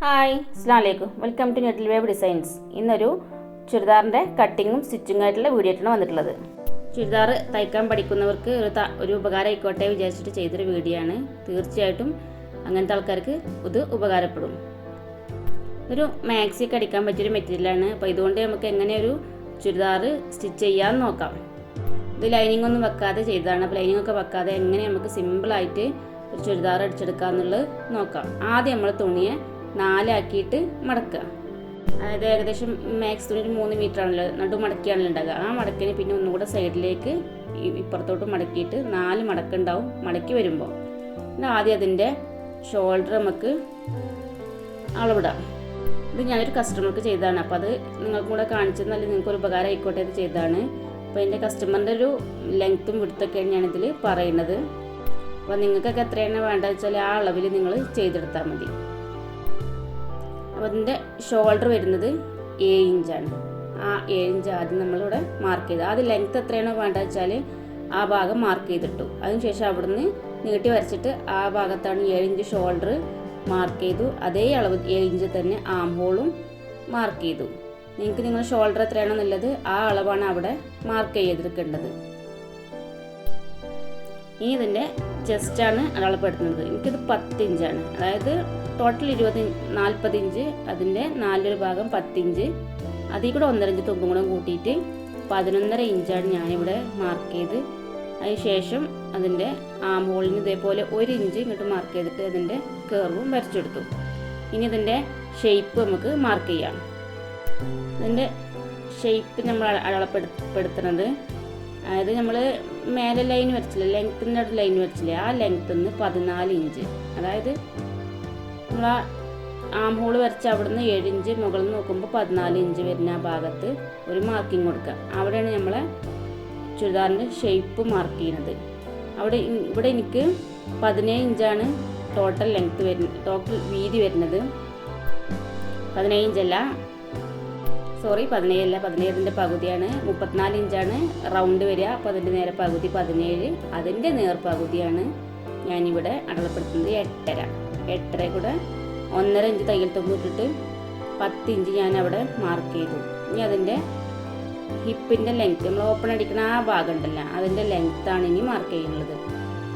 Hi അസ്സാം വലൈക്കും welcome to നെറ്റിൽ വേവ് ഡിസൈൻസ് ഇന്നൊരു ചുരിദാറിന്റെ കട്ടിങ്ങും സ്റ്റിച്ചിങ്ങും ആയിട്ടുള്ള വീഡിയോ ആയിട്ടാണ് വന്നിട്ടുള്ളത്. ചുരിദാർ തയ്ക്കാൻ പഠിക്കുന്നവർക്ക് ഒരു ഒരു ഉപകാരം ആയിക്കോട്ടെ വിചാരിച്ചിട്ട് ചെയ്തൊരു വീഡിയോ ആണ് തീർച്ചയായിട്ടും അങ്ങനത്തെ ആൾക്കാർക്ക് ഇത് ഉപകാരപ്പെടും. ഒരു മാക്സി ഒക്കെ അടിക്കാൻ പറ്റിയൊരു മെറ്റീരിയലാണ് അപ്പോൾ ഇതുകൊണ്ട് നമുക്ക് എങ്ങനെ ഒരു ചുരിദാർ സ്റ്റിച്ച് ചെയ്യാമെന്ന് നോക്കാം. ഇത് ലൈനിങ് ഒന്നും വെക്കാതെ ചെയ്തതാണ്. അപ്പോൾ ലൈനിങ് ഒക്കെ വെക്കാതെ എങ്ങനെ നമുക്ക് സിമ്പിളായിട്ട് ഒരു ചുരിദാർ അടിച്ചെടുക്കാമെന്നുള്ളത് നോക്കാം. ആദ്യം നമ്മൾ തുണിയെ നാലാക്കിയിട്ട് മടക്കുക. അതായത് ഏകദേശം മാക്സ് തുണി മൂന്ന് മീറ്റർ ആണല്ലോ നടു മടക്കിയാണല്ലോ ഉണ്ടാകുക ആ മടക്കിന് പിന്നെ ഒന്നുകൂടെ സൈഡിലേക്ക് ഇപ്പുറത്തോട്ട് മടക്കിയിട്ട് നാല് മടക്കുണ്ടാവും മടക്കി വരുമ്പോൾ. പിന്നെ ആദ്യം അതിന്റെ ഷോൾഡർ നമുക്ക് അളവിടാം. ഇത് ഞാനൊരു കസ്റ്റമർക്ക് ചെയ്തതാണ്. അപ്പോൾ അത് നിങ്ങൾക്കും കൂടെ കാണിച്ചെന്നാൽ നിങ്ങൾക്ക് ഒരു ഉപകാരം ആയിക്കോട്ടെ ഇത് ചെയ്തതാണ്. അപ്പോൾ എന്റെ കസ്റ്റമറിന്റെ ഒരു ലെങ്ത്തും വിടുത്തൊക്കെയാണ് ഞാനിതിൽ പറയുന്നത്. അപ്പോൾ നിങ്ങൾക്കൊക്കെ എത്രയാണ് വേണ്ടത് വെച്ചാൽ ആ അളവിൽ നിങ്ങൾ ചെയ്തെടുത്താൽ മതി. അതിന്റെ ഷോൾഡർ വരുന്നത് ഏഴ് ഇഞ്ചാണ്. ആ ഏഴ് ഇഞ്ച് ആദ്യം നമ്മളിവിടെ മാർക്ക് ചെയ്ത്. അത് ലെങ്ത് എത്രയാണോ വേണ്ടത് വെച്ചാൽ ആ ഭാഗം മാർക്ക് ചെയ്തിട്ടു. അതിനുശേഷം അവിടുന്ന് നീട്ടി വരച്ചിട്ട് ആ ഭാഗത്താണ് ഏഴ് ഇഞ്ച് ഷോൾഡർ മാർക്ക് ചെയ്തു. അതേ അളവ് ഏഴ് ഇഞ്ച് തന്നെ ആം ഹോളും മാർക്ക് ചെയ്തു. നിങ്ങൾക്ക് നിങ്ങൾ ഷോൾഡർ എത്രയാണോ നല്ലത് ആ അളവാണ് അവിടെ മാർക്ക് ചെയ്തെടുക്കേണ്ടത്. ഇനി ഇതിന്റെ ചെസ്റ്റാണ് അടയാളപ്പെടുത്തുന്നത്. എനിക്കിത് പത്ത് ഇഞ്ചാണ്. അതായത് ടോട്ടൽ ഇരുപത് നാൽപ്പത് ഇഞ്ച് അതിന്റെ നാലൊരു ഭാഗം പത്തിഞ്ച്. അതിൽ കൂടെ ഒന്നര ഇഞ്ച് തുമ്പും കൂടെ കൂട്ടിയിട്ട് പതിനൊന്നര ഇഞ്ചാണ് ഞാനിവിടെ മാർക്ക് ചെയ്ത്. അതിന് ശേഷം അതിന്റെ ആം ഹോളിന് ഇതേപോലെ ഒരു ഇഞ്ച് ഇങ്ങോട്ട് മാർക്ക് ചെയ്തിട്ട് അതിന്റെ കേർവും വരച്ചെടുത്തു. ഇനി ഇതിന്റെ ഷേപ്പ് നമുക്ക് മാർക്ക് ചെയ്യാം. ഇതിന്റെ ഷേപ്പ് നമ്മൾ അടയാളപ്പെടുത്തുന്നത് അതായത് നമ്മൾ മേലെ ലൈൻ വരച്ചില്ല? ലെങ്ത്തിന്റെ ലൈൻ വരച്ചില്ലേ? ആ ലെങ്ത്തിൽ നിന്ന് പതിനാല് ഇഞ്ച്. അതായത് നമ്മൾ ആ ഹോൾ വരച്ച് അവിടുന്ന് ഏഴ് ഇഞ്ച് മുകളിൽ നോക്കുമ്പോൾ പതിനാല് ഇഞ്ച് വരുന്ന ആ ഭാഗത്ത് ഒരു മാർക്കിംഗ് കൊടുക്കുക. അവിടെയാണ് നമ്മളെ ചുരിദാറിന്റെ ഷേപ്പ് മാർക്ക് ചെയ്യുന്നത്. അവിടെ ഇവിടെ എനിക്ക് പതിനേഴ് ഇഞ്ചാണ് ടോട്ടൽ ലെങ്ത്ത് വരുന്നത് ടോട്ടൽ വീതി വരുന്നത്. പതിനേഴ് ഇഞ്ചല്ല സോറി പതിനേഴല്ല പതിനേഴിന്റെ പകുതിയാണ്. മുപ്പത്തിനാല് ഇഞ്ചാണ് റൗണ്ട് വരിക. അപ്പോൾ അതിന്റെ നേരെ പകുതി പതിനേഴ് അതിന്റെ നേർ പകുതിയാണ് ഞാനിവിടെ അടയാളപ്പെടുത്തുന്നത് എട്ടര. എട്ടര കൂടെ ഒന്നര ഇഞ്ച് തയ്യൽ തുമ്പ് ഇട്ടിട്ട് പത്ത് ഇഞ്ച് ഞാൻ അവിടെ മാർക്ക് ചെയ്തു. ഇനി അതിന്റെ ഹിപ്പിന്റെ ലെങ്ത്ത് നമ്മൾ ഓപ്പൺ അടിക്കുന്ന ആ ഭാഗം ഉണ്ടല്ലോ അതിന്റെ ലെങ്ത്താണ് ഇനി മാർക്ക് ചെയ്യുന്നത്.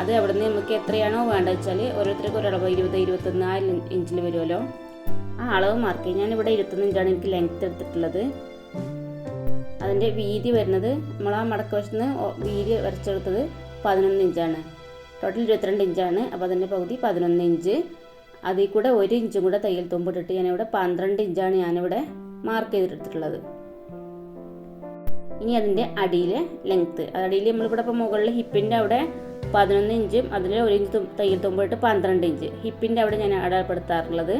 അത് അവിടെ നിന്ന് നമുക്ക് എത്രയാണോ വേണ്ടത് വെച്ചാൽ ഓരോരുത്തർക്ക് ഒരളവ് ഇരുപത് ഇരുപത്തൊന്ന് ആ ഇഞ്ചിൽ വരുമല്ലോ. ആ അളവ് മാർക്ക് ചെയ്യും ഞാനിവിടെ ഇരുപത്തൊന്ന് ഇഞ്ചാണ് എനിക്ക് ലെങ്ത്ത് എടുത്തിട്ടുള്ളത്. അതിന്റെ വീതി വരുന്നത് നമ്മൾ ആ മടക്കവശത്ത് നിന്ന് വീതി വരച്ചെടുത്തത് പതിനൊന്ന് ഇഞ്ചാണ്. ടോട്ടൽ ഇരുപത്തിരണ്ട് ഇഞ്ചാണ്. അപ്പോൾ അതിന്റെ പകുതി പതിനൊന്ന് ഇഞ്ച്. അതിൽ കൂടെ ഒരു ഇഞ്ചും കൂടെ തയ്യൽ തുമ്പിട്ടിട്ട് ഞാനിവിടെ പന്ത്രണ്ട് ഇഞ്ചാണ് ഞാനിവിടെ മാർക്ക് ചെയ്തിട്ടുള്ളത് ഇനി അതിന്റെ അടിയിലെ ലെങ്ത്ത് അടിയിൽ നമ്മളിവിടെ ഇപ്പോൾ മുകളിൽ ഹിപ്പിന്റെ അവിടെ പതിനൊന്ന് ഇഞ്ചും അതിൽ ഒരു ഇഞ്ച് തയ്യൽ തുമ്പിട്ട് പന്ത്രണ്ട് ഇഞ്ച്. ഹിപ്പിന്റെ അവിടെ ഞാൻ അടയാളപ്പെടുത്താറുള്ളത്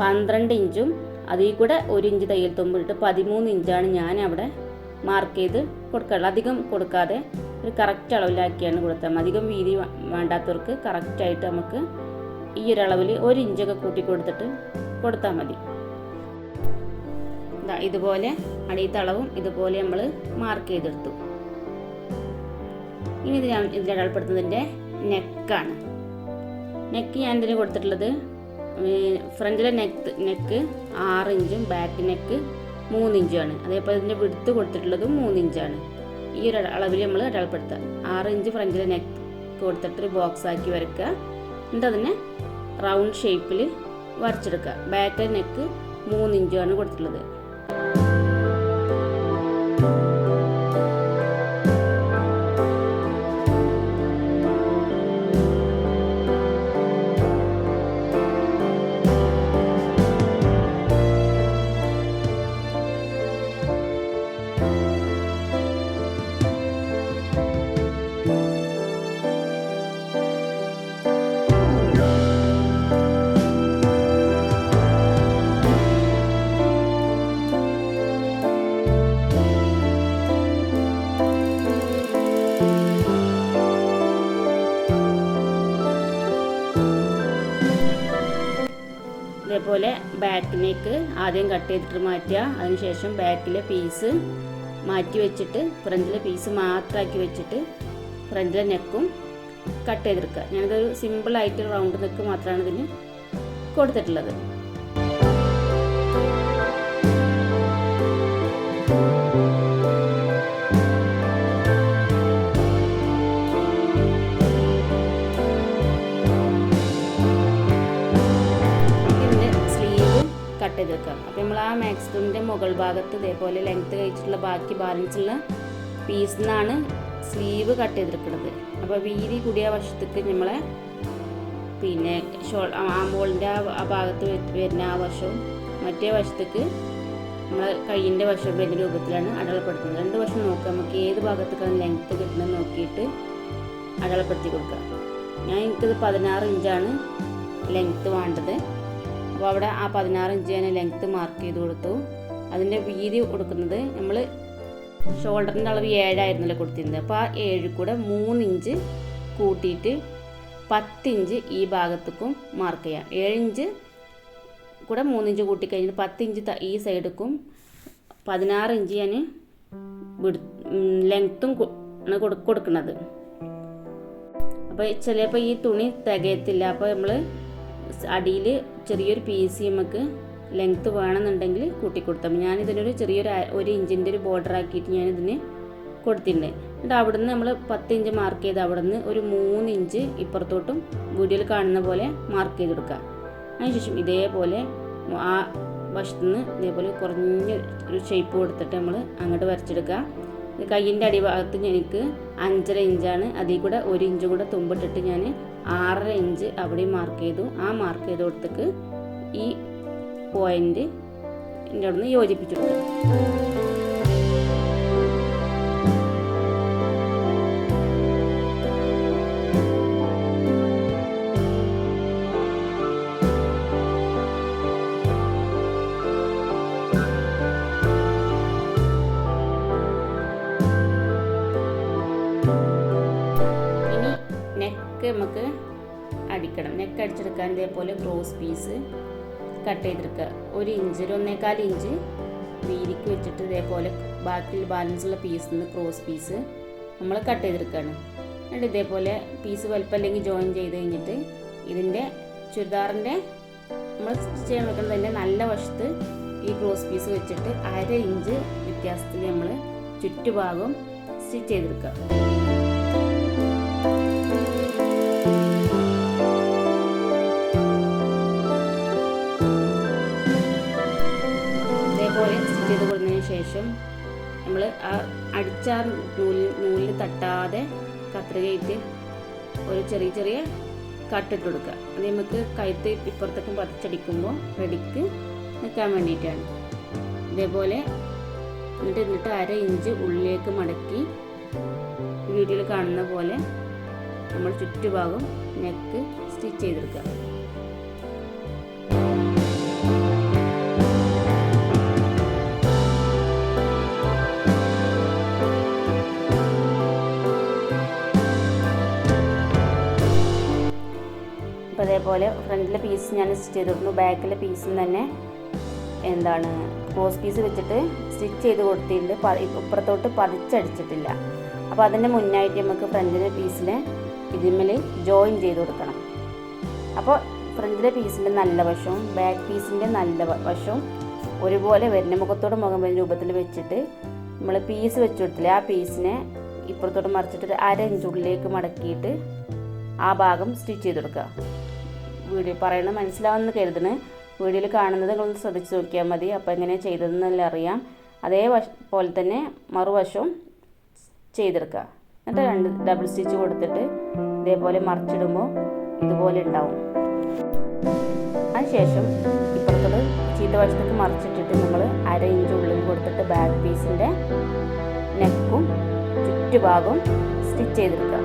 പന്ത്രണ്ട് ഇഞ്ചും അതിൽ കൂടെ ഒരു ഇഞ്ച് തയ്യൽ തുമ്പിട്ട് പതിമൂന്ന് ഇഞ്ചാണ് ഞാൻ അവിടെ മാർക്ക് ചെയ്ത് കൊടുക്കാറുള്ളത്. അധികം കൊടുക്കാതെ ഒരു കറക്റ്റ് അളവിലാക്കിയാണ് കൊടുത്താൽ അധികം വീതി വേണ്ടാത്തവർക്ക് കറക്റ്റായിട്ട് നമുക്ക് ഈ ഒരു അളവിൽ ഒരു ഇഞ്ചൊക്കെ കൂട്ടി കൊടുത്തിട്ട് കൊടുത്താൽ മതി. ഇതുപോലെ അടിയത്തെ അളവും ഇതുപോലെ നമ്മൾ മാർക്ക് ചെയ്തെടുത്തു. ഇനി ഇത് ഞാൻ ഇതിൽ അടയാളപ്പെടുത്തുന്നതിന്റെ നെക്കാണ് നെക്ക് ഞാൻ ഇതിന് കൊടുത്തിട്ടുള്ളത് ഫ്രണ്ടിലെ നെക്ക് നെക്ക് ആറ് ഇഞ്ചും ബാക്ക് നെക്ക് മൂന്ന് ഇഞ്ചുമാണ് അതേപോലെ ഇതിന്റെ വിടുത്ത് കൊടുത്തിട്ടുള്ളതും മൂന്ന് ഇഞ്ചാണ് ഈ ഒരു അളവിൽ നമ്മൾ അടയാളപ്പെടുത്തുക. ആറ് ഇഞ്ച് ഫ്രണ്ടിലെ നെക്ക് കൊടുത്തിട്ട് ഒരു ബോക്സ് ആക്കി വരയ്ക്കുക എന്നിട്ട് അതിനെ? റൗണ്ട് ഷേപ്പിൽ വരച്ചെടുക്കുക. ബാക്കിലെ നെക്ക് മൂന്ന് കൊടുത്തിട്ടുള്ളത്. ഇതേപോലെ ബാക്കിലേക്ക് ആദ്യം കട്ട് ചെയ്തിട്ട് മാറ്റുക. അതിനുശേഷം ബാക്കിലെ പീസ് മാറ്റി വെച്ചിട്ട് ഫ്രണ്ടിലെ പീസ് മാത്രമാക്കി വെച്ചിട്ട് ഫ്രണ്ടിലെ നെക്കും കട്ട് ചെയ്തെടുക്കുക. ഞാനിതൊരു സിമ്പിളായിട്ട് റൗണ്ട് നെക്ക് മാത്രമാണ് ഇതിന് കൊടുത്തിട്ടുള്ളത്. കട്ട് ചെയ്ത് വെക്കുക അപ്പോൾ നമ്മൾ ആ മാക്സിമിന്റെ മുകൾ ഭാഗത്ത് ഇതേപോലെ ലെങ്ത്ത് കഴിച്ചിട്ടുള്ള ബാക്കി ബാലൻസുള്ള പീസിൽ നിന്നാണ് സ്ലീവ് കട്ട് ചെയ്തെടുക്കുന്നത് അപ്പോൾ വീതി കൂടിയ വശത്തേക്ക് നമ്മളെ പിന്നെ ഷോൾ ആ ആ ആ ഭാഗത്ത് വരുന്ന ആ വശവും മറ്റേ വശത്തേക്ക് നമ്മൾ കയ്യിന്റെ വശം വരുന്ന രൂപത്തിലാണ് അടയാളപ്പെടുത്തുന്നത്. രണ്ട് വശം നോക്കുക. നമുക്ക് ഏത് ഭാഗത്തേക്കാണ് ലെങ്ത്ത് കിട്ടുന്നത് നോക്കിയിട്ട് അടയാളപ്പെടുത്തി കൊടുക്കുക. ഞാൻ എനിക്കത് പതിനാറ് ഇഞ്ചാണ് ലെങ്ത്ത് വേണ്ടത്. അപ്പോൾ അവിടെ ആ പതിനാറ് ഇഞ്ച് ഞാൻ ലെങ്ത്ത് മാർക്ക് ചെയ്ത് കൊടുത്തു. അതിന്റെ വീതി കൊടുക്കുന്നത് നമ്മൾ ഷോൾഡറിന്റെ അളവ് ഏഴായിരുന്നല്ലോ കൊടുത്തിരുന്നത്. അപ്പോൾ ആ ഏഴ് കൂടെ മൂന്ന് ഇഞ്ച് കൂട്ടിയിട്ട് പത്തിഞ്ച് ഈ ഭാഗത്തേക്കും മാർക്ക് ചെയ്യാം. ഏഴിഞ്ച് കൂടെ മൂന്നിഞ്ച് കൂട്ടി കഴിഞ്ഞിട്ട് പത്തിഞ്ച് ഈ സൈഡിക്കും പതിനാറ് ഇഞ്ച് ഞാൻ ലെങ്ത്തും ലെങ്ത്തും കൊടുക്കുന്നത്. അപ്പോൾ ചിലപ്പോൾ ഈ തുണി തികയത്തില്ല. അപ്പോൾ നമ്മൾ അടിയിൽ ചെറിയൊരു പീസ് നമുക്ക് ലെങ്ത്ത് വേണമെന്നുണ്ടെങ്കിൽ കൂട്ടി കൊടുത്താൽ മതി. ഞാനിതിനൊരു ചെറിയൊരു ഒരു ഇഞ്ചിന്റെ ഒരു ബോർഡർ ആക്കിയിട്ട് ഞാനിതിന് കൊടുത്തിട്ടുണ്ട്. എന്നിട്ട് അവിടുന്ന് നമ്മൾ പത്ത് ഇഞ്ച് മാർക്ക് ചെയ്ത് അവിടുന്ന് ഒരു മൂന്ന് ഇഞ്ച് ഇപ്പുറത്തോട്ടും വീഡിയോയിൽ കാണുന്ന പോലെ മാർക്ക് ചെയ്ത് കൊടുക്കുക അതിനുശേഷം ഇതേപോലെ ആ വശത്തുനിന്ന് ഇതേപോലെ കുറഞ്ഞ ഒരു ഷേപ്പ് കൊടുത്തിട്ട് നമ്മൾ അങ്ങോട്ട് വരച്ചെടുക്കുക കയ്യിന്റെ അടിഭാഗത്ത് എനിക്ക് അഞ്ചര ഇഞ്ചാണ്. അതിൽ കൂടെ ഒരു ഇഞ്ചും കൂടെ തുമ്പിട്ടിട്ട് ഞാൻ ആറര ഇഞ്ച് അവിടെ മാർക്ക് ചെയ്തു. ആ മാർക്ക് ചെയ്ത കൊടുത്തേക്ക് ഈ പോയിന്റ് എന്റെ അവിടെ നിന്ന് യോജിപ്പിച്ചെടുക്കുക ഇനി നെക്ക് നമുക്ക് അടിക്കണം. നെക്ക് അടിച്ചെടുക്കാൻ ഇതേപോലെ ക്രോസ് പീസ് കട്ട് ചെയ്തെടുക്കുക ഒരു ഇഞ്ച് ഒരു ഒന്നേക്കാൽ ഇഞ്ച് വീതിക്ക് വെച്ചിട്ട് ഇതേപോലെ ബാക്കി ബാലൻസ് ഉള്ള പീസിൽ നിന്ന് ക്രോസ് പീസ് നമ്മൾ കട്ട് ചെയ്തെടുക്കുകയാണ് എന്നിട്ട് ഇതേപോലെ പീസ് വലുപ്പം അല്ലെങ്കിൽ ജോയിൻ ചെയ്ത് കഴിഞ്ഞിട്ട് ഇതിന്റെ ചുരിദാറിന്റെ നമ്മൾ സ്റ്റിച്ച് ചെയ്യാൻ വെക്കുന്നതിന്റെ നല്ല വശത്ത് ഈ ക്രോസ് പീസ് വെച്ചിട്ട് അര ഇഞ്ച് വ്യത്യാസത്തിൽ നമ്മൾ ചുറ്റുഭാഗം സ്റ്റിച്ച് ചെയ്തെടുക്കുക സ്റ്റിച്ച് ചെയ്ത് കൊടുത്തതിന് ശേഷം നമ്മൾ ആ അടിച്ച നൂലിൽ നൂലിൽ തട്ടാതെ കത്രികയിട്ട് ഒരു ചെറിയ ചെറിയ കട്ടിട്ട് കൊടുക്കുക. അത് നമുക്ക് കഴുത്ത് ഇപ്പുറത്തൊക്കെ പറിച്ചടിക്കുമ്പോൾ റെഡിക്ക് നിൽക്കാൻ വേണ്ടിയിട്ടാണ്. ഇതേപോലെ എന്നിട്ട് എന്നിട്ട് അര ഇഞ്ച് ഉള്ളിലേക്ക് മടക്കി വീഡിയോയിൽ കാണുന്ന പോലെ നമ്മൾ ചുറ്റുഭാഗം നെക്ക് സ്റ്റിച്ച് ചെയ്തെടുക്കുക. അതേപോലെ ഫ്രണ്ടിലെ പീസ് ഞാൻ സ്റ്റിച്ച് ചെയ്തിരുന്നു. ബാക്കിലെ പീസും തന്നെ എന്താണ് ക്രോസ് പീസ് വെച്ചിട്ട് സ്റ്റിച്ച് ചെയ്ത് കൊടുത്തിട്ടുണ്ട്. ഇപ്പുറത്തോട്ട് പതിച്ചടിച്ചിട്ടില്ല. അപ്പോൾ അതിന്റെ മുന്നായിട്ട് നമുക്ക് ഫ്രണ്ടിലെ പീസിനെ ഇതിമ്മൽ ജോയിൻ ചെയ്ത് കൊടുക്കണം. അപ്പോൾ ഫ്രണ്ടിലെ പീസിന്റെ നല്ല വശവും ബാക്ക് പീസിന്റെ നല്ല വശവും ഒരുപോലെ വരുന്ന മുഖത്തോട് മുഖം വരുന്ന രൂപത്തിൽ വെച്ചിട്ട് നമ്മൾ പീസ് വെച്ച് കൊടുത്തില്ലേ ആ പീസിനെ ഇപ്പുറത്തോട്ട് മറിച്ചിട്ട് അര ഇഞ്ചുള്ളിലേക്ക് മടക്കിയിട്ട് ആ ഭാഗം സ്റ്റിച്ച് ചെയ്ത് കൊടുക്കുക. വീഡിയോ പറയണത് മനസ്സിലാവുമെന്ന് കരുതണ് വീഡിയോയിൽ കാണുന്നത് നിങ്ങളൊന്ന് ശ്രദ്ധിച്ച് നോക്കിയാൽ മതി. അപ്പോൾ എങ്ങനെയാണ് ചെയ്തതെന്നെല്ലാം അറിയാം. അതേ പോലെ തന്നെ മറുവശവും ചെയ്തെടുക്കുക. എന്നിട്ട് രണ്ട് ഡബിൾ സ്റ്റിച്ച് കൊടുത്തിട്ട് ഇതേപോലെ മറിച്ചിടുമ്പോൾ ഇതുപോലെ ഉണ്ടാവും. അതിനുശേഷം ഇപ്പുറത്തോട് ചീത്ത വശത്തേക്ക് മറിച്ചിട്ടിട്ട് നമ്മൾ അര ഇഞ്ച് ഉള്ളിൽ കൊടുത്തിട്ട് ബാക്ക് പീസിന്റെ നെക്കും ചുറ്റുഭാഗവും സ്റ്റിച്ച് ചെയ്തെടുക്കുക.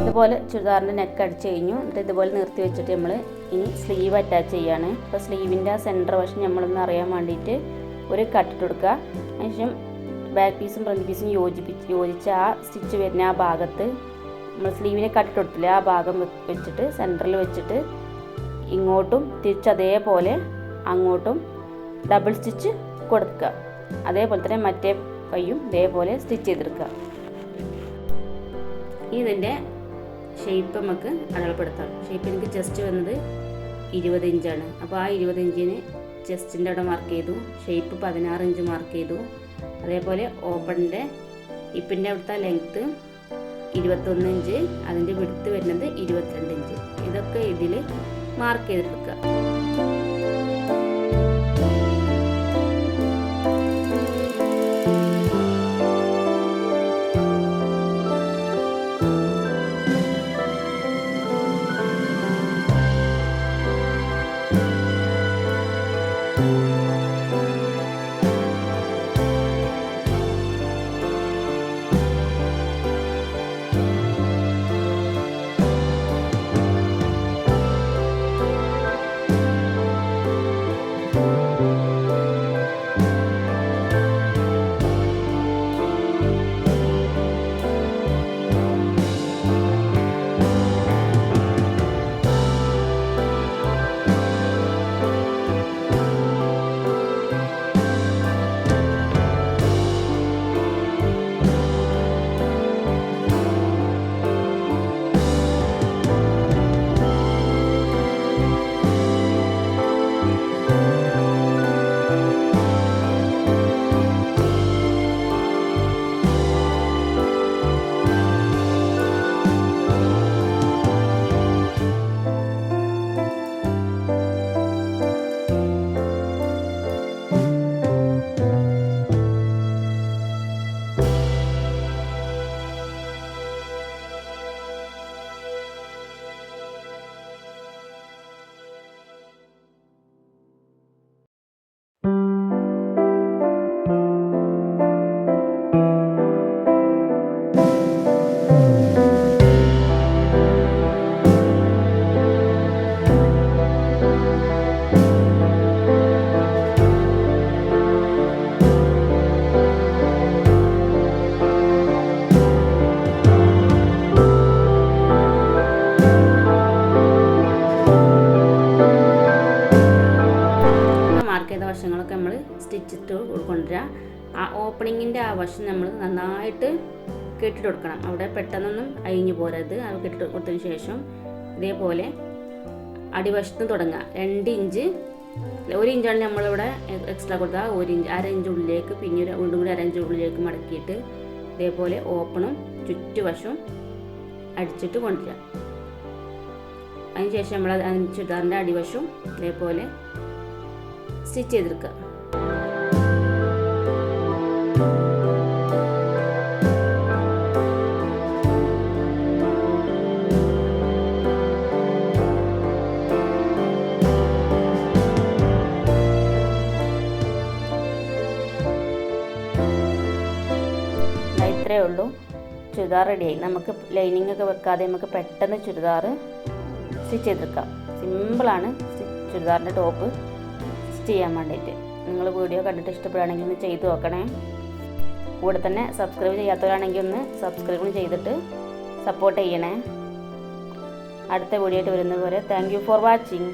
ഇതുപോലെ ചുരിദാറിന്റെ നെക്ക് അടിച്ച് കഴിഞ്ഞു. എന്നിട്ട് ഇതുപോലെ നിർത്തി വെച്ചിട്ട് നമ്മൾ ഇനി സ്ലീവ് അറ്റാച്ച് ചെയ്യാണ്. അപ്പോൾ സ്ലീവിന്റെ ആ സെന്റർ വശം നമ്മളൊന്ന് അറിയാൻ വേണ്ടിയിട്ട് ഒരു കട്ടിട്ട് കൊടുക്കുക. അതിനുശേഷം ബാക്ക് പീസും ഫ്രണ്ട് പീസും യോജിപ്പിച്ച് യോജിച്ച് ആ സ്റ്റിച്ച് വരുന്ന ആ ഭാഗത്ത് നമ്മൾ സ്ലീവിനെ കട്ടിട്ട് കൊടുത്തില്ലേ ആ ഭാഗം വെച്ചിട്ട് സെന്ററിൽ വെച്ചിട്ട് ഇങ്ങോട്ടും തിരിച്ച് അതേപോലെ അങ്ങോട്ടും ഡബിൾ സ്റ്റിച്ച് കൊടുക്കുക. അതേപോലെ തന്നെ മറ്റേ കൈയും ഇതേപോലെ സ്റ്റിച്ച് ചെയ്തെടുക്കുക. ഇതിന്റെ ഷേപ്പ് നമുക്ക് അടയാളപ്പെടുത്താം. ഷേപ്പ് എനിക്ക് ചെസ്റ്റ് വന്നത് ഇരുപത് ഇഞ്ചാണ് അപ്പോൾ ആ ഇരുപത് ഇഞ്ചിന് ചെസ്റ്റിന്റെ അവിടെ മാർക്ക് ചെയ്തു. ഷേപ്പ് പതിനാറ് ഇഞ്ച് മാർക്ക് ചെയ്തു. അതേപോലെ ഓപ്പണിന്റെ ഇപ്പിന്റെ അവിടുത്തെ ലെങ്ത്ത് ഇരുപത്തൊന്ന് ഇഞ്ച് അതിന്റെ വിടുത്ത് വരുന്നത് ഇരുപത്തിരണ്ട് ഇഞ്ച് ഇതൊക്കെ ഇതിൽ മാർക്ക് ചെയ്തെടുക്കുക. ആ ഓപ്പണിങ്ങിന്റെ ആ വശം നമ്മൾ നന്നായിട്ട് കെട്ടിട്ട് കൊടുക്കണം അവിടെ പെട്ടെന്നൊന്നും അഴിഞ്ഞു പോരരുത്. അത് കെട്ടിട്ട് കൊടുത്തതിന് ശേഷം ഇതേപോലെ അടിവശത്ത് തുടങ്ങുക. രണ്ട് ഇഞ്ച് ഒരു ഇഞ്ചാണ് നമ്മളിവിടെ എക്സ്ട്രാ കൊടുത്താൽ ഒരു ഇഞ്ച് അര ഇഞ്ച് ഉള്ളിലേക്ക് പിന്നെ ഒരു വീണ്ടും കൂടി അര ഇഞ്ച് ഉള്ളിലേക്ക് മടക്കിയിട്ട് ഇതേപോലെ ഓപ്പണും ചുറ്റുവശവും അടിച്ചിട്ട് കൊണ്ടുവരിക. അതിനുശേഷം നമ്മൾ ചുരിദാറിന്റെ അടിവശവും ഇതേപോലെ സ്റ്റിച്ച് ചെയ്തെടുക്കുക. ഇത്രയേ ഉള്ളൂ. ചുരിദാർ റെഡിയായി നമുക്ക് ലൈനിങ് ഒക്കെ വെക്കാതെ നമുക്ക് പെട്ടെന്ന് ചുരിദാർ സ്റ്റിച്ച് ചെയ്തെടുക്കാം. സിമ്പിളാണ് ചുരിദാറിന്റെ ടോപ്പ് സ്റ്റിച്ച് ചെയ്യാൻ വേണ്ടിയിട്ട്. നിങ്ങൾ വീഡിയോ കണ്ടിട്ട് ഇഷ്ടപ്പെടുകയാണെങ്കിൽ ഒന്ന് ചെയ്ത് നോക്കണേ. കൂടെ തന്നെ സബ്സ്ക്രൈബ് ചെയ്യാത്തവരാണെങ്കിൽ ഒന്ന് സബ്സ്ക്രൈബും ചെയ്തിട്ട് സപ്പോർട്ട് ചെയ്യണേ. അടുത്ത വീഡിയോ ആയിട്ട് വരുന്നത് വരെ താങ്ക് ഫോർ വാച്ചിങ്